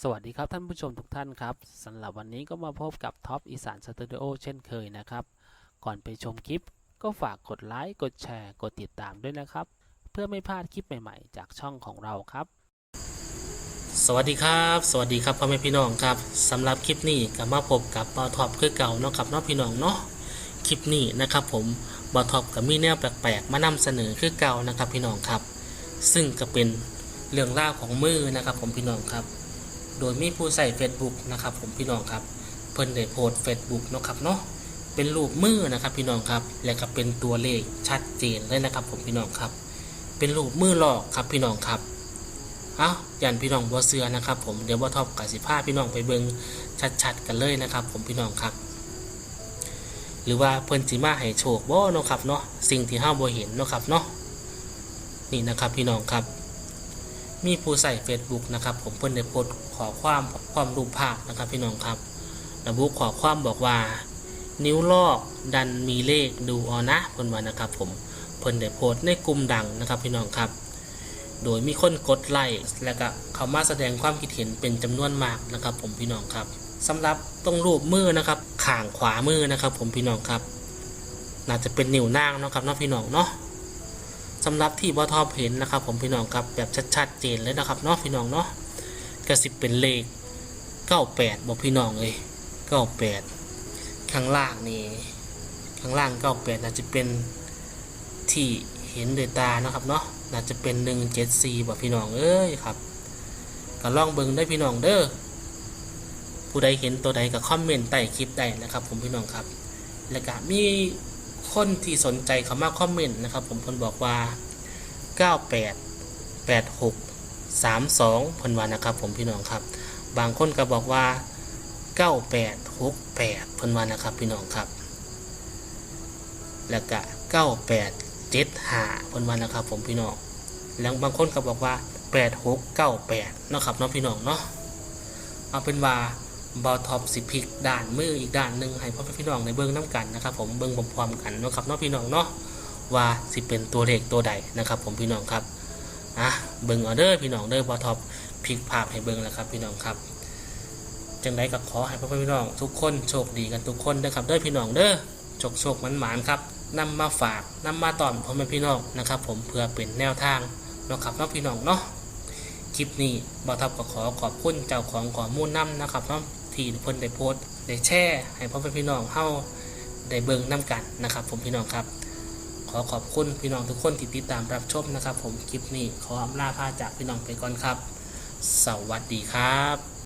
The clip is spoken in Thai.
สวัสดีครับท่านผู้ชมทุกท่านครับสำหรับวันนี้ก็มาพบกับท็อปอีสานสตูดิโอเช่นเคยนะครับ ก่อนไปชมคลิป ก็ฝากกดไลค์กดแชร์ กดติดตามด้วยนะครับ เพื่อไม่พลาดคลิปใหม่ๆ จากช่องของเราครับ สวัสดีครับ สวัสดีครับพ่อแม่พี่น้องครับสำหรับคลิปนี้ก็มาพบกับบอท็อปคือเก่าเนาะครับเนาะพี่น้องเนาะคลิปนี้นะครับ ผมบอท็อปกับมีแนวแปลกๆ มานำเสนอคือเก่านะครับพี่น้องครับ ซึ่งก็เป็นเรื่องราวของมือนะครับผมพี่น้องครับ โดยมีผู้ใส่ Facebook นะครับผมพี่น้องครับ เพิ่นได้โพสต์ Facebook เนาะครับเนาะเป็นรูปมือนะครับพี่น้องครับ และก็เป็นตัวเลขชัดเจนเลยนะครับผมพี่น้องครับ เป็นรูปมือหลอกครับพี่น้องครับเอ้ายันพี่น้องบัวเสือนะครับ ผมเดี๋ยวบัวท็อปกับสิผ้าพี่น้องไปเบิงชัดๆกันเลยนะครับ ผมพี่น้องครับ หรือว่าเพิ่นสิมาให้โชคบ่เนาะครับเนาะสิ่งที่เฮาบ่เห็นเนาะครับเนาะนี่นะครับพี่น้องครับ มีผู้ใส่ Facebook นะครับผมเพิ่นได้โพสต์ขอความความรูปภาพนะครับพี่น้องครับ ระบุขอความบอกว่า นิ้วลอกดันมีเลขดูเอนะเพิ่นว่านะครับผมเพิ่นได้โพสต์ในกลุ่มดังนะครับพี่น้องครับ โดยมีคนกดไลค์และก็เข้ามาแสดงความคิดเห็นเป็นจำนวนมากนะครับ ผมพี่น้องครับสำหรับตรงรูปมือนะครับข้างขวามือนะครับ ผมพี่น้องครับ น่าจะเป็นนิ้วนางเนาะครับเนาะพี่น้องเนาะ สำหรับที่บอทอมเห็นนะครับ ผมพี่น้องครับแบบชัดๆเจนเลยนะครับเนาะพี่น้องเนาะกระสิบเป็นเลข98บอกพี่น้องเลย98ข้างล่างนี่ข้างล่าง98น่าจะเป็นที่เห็นด้วยตานะครับเนาะน่าจะเป็น174บอกพี่น้องเอ้ยครับก็ลองเบิ่งได้พี่น้องเด้อผู้ใดเห็นตัวใดก็คอมเมนต์ใต้คลิปได้นะครับ ผมพี่น้องครับ แล้วก็มี คนที่สนใจเขามาคอมเมนต์นะครับ ผมเพิ่นบอกว่า 98 86 32เพิ่นว่านะครับ ผมพี่น้องครับ บางคนก็บอกว่า 98 68เพิ่นว่านะครับ พี่น้องครับ แล้วก็98 75เพิ่นว่านะครับ ผมพี่น้องแล้วบางคนก็บอกว่า 86 98เนาะครับเนาะพี่น้องเนาะเอาเป็นว่า บอท็อปสิพิกด่านมืออีกด่านหนึ่งให้พ่อพี่น้องในเบิ้องน้ำกันนะครับ ผมเบิ้องพร้อมๆกันนะครับเนาะพี่น้องเนาะว่าสิเป็นตัวเลขตัวใดนะครับ ผมพี่น้องครับอะเบิ้งเอเด้อพี่น้องเด้อบอท็อปพิกภาพให้เบิ้องแล้วครับพี่น้องครับจังไดก็ขอให้พ่อพี่น้อง ทุกคนโชคดีกันทุกคนนะครับเด้อพี่น้องเด้อโชคโชคมันหมานครับนำมาฝากนำมาตอนพ่อแม่พี่น้องนะครับ ผมเพื่อเป็นแนวทางเนาะครับเนาะพี่น้องเนาะ คลิปนี้บอทับก็ขอขอบคุณเจ้าของข้อมูลนำนะครับเนาะที่เพิ่นได้โพสต์ได้แชร์ให้พ่อแม่พี่น้องเฮาได้เบิ่งนํกันนะครับ ผมพี่น้องครับ ขอขอบคุณพี่น้องทุกคนที่ติดตามรับชมนะครับ ผมคลิปนี้ขออำลาพาจากพี่น้องไปก่อนครับ สวัสดีครับ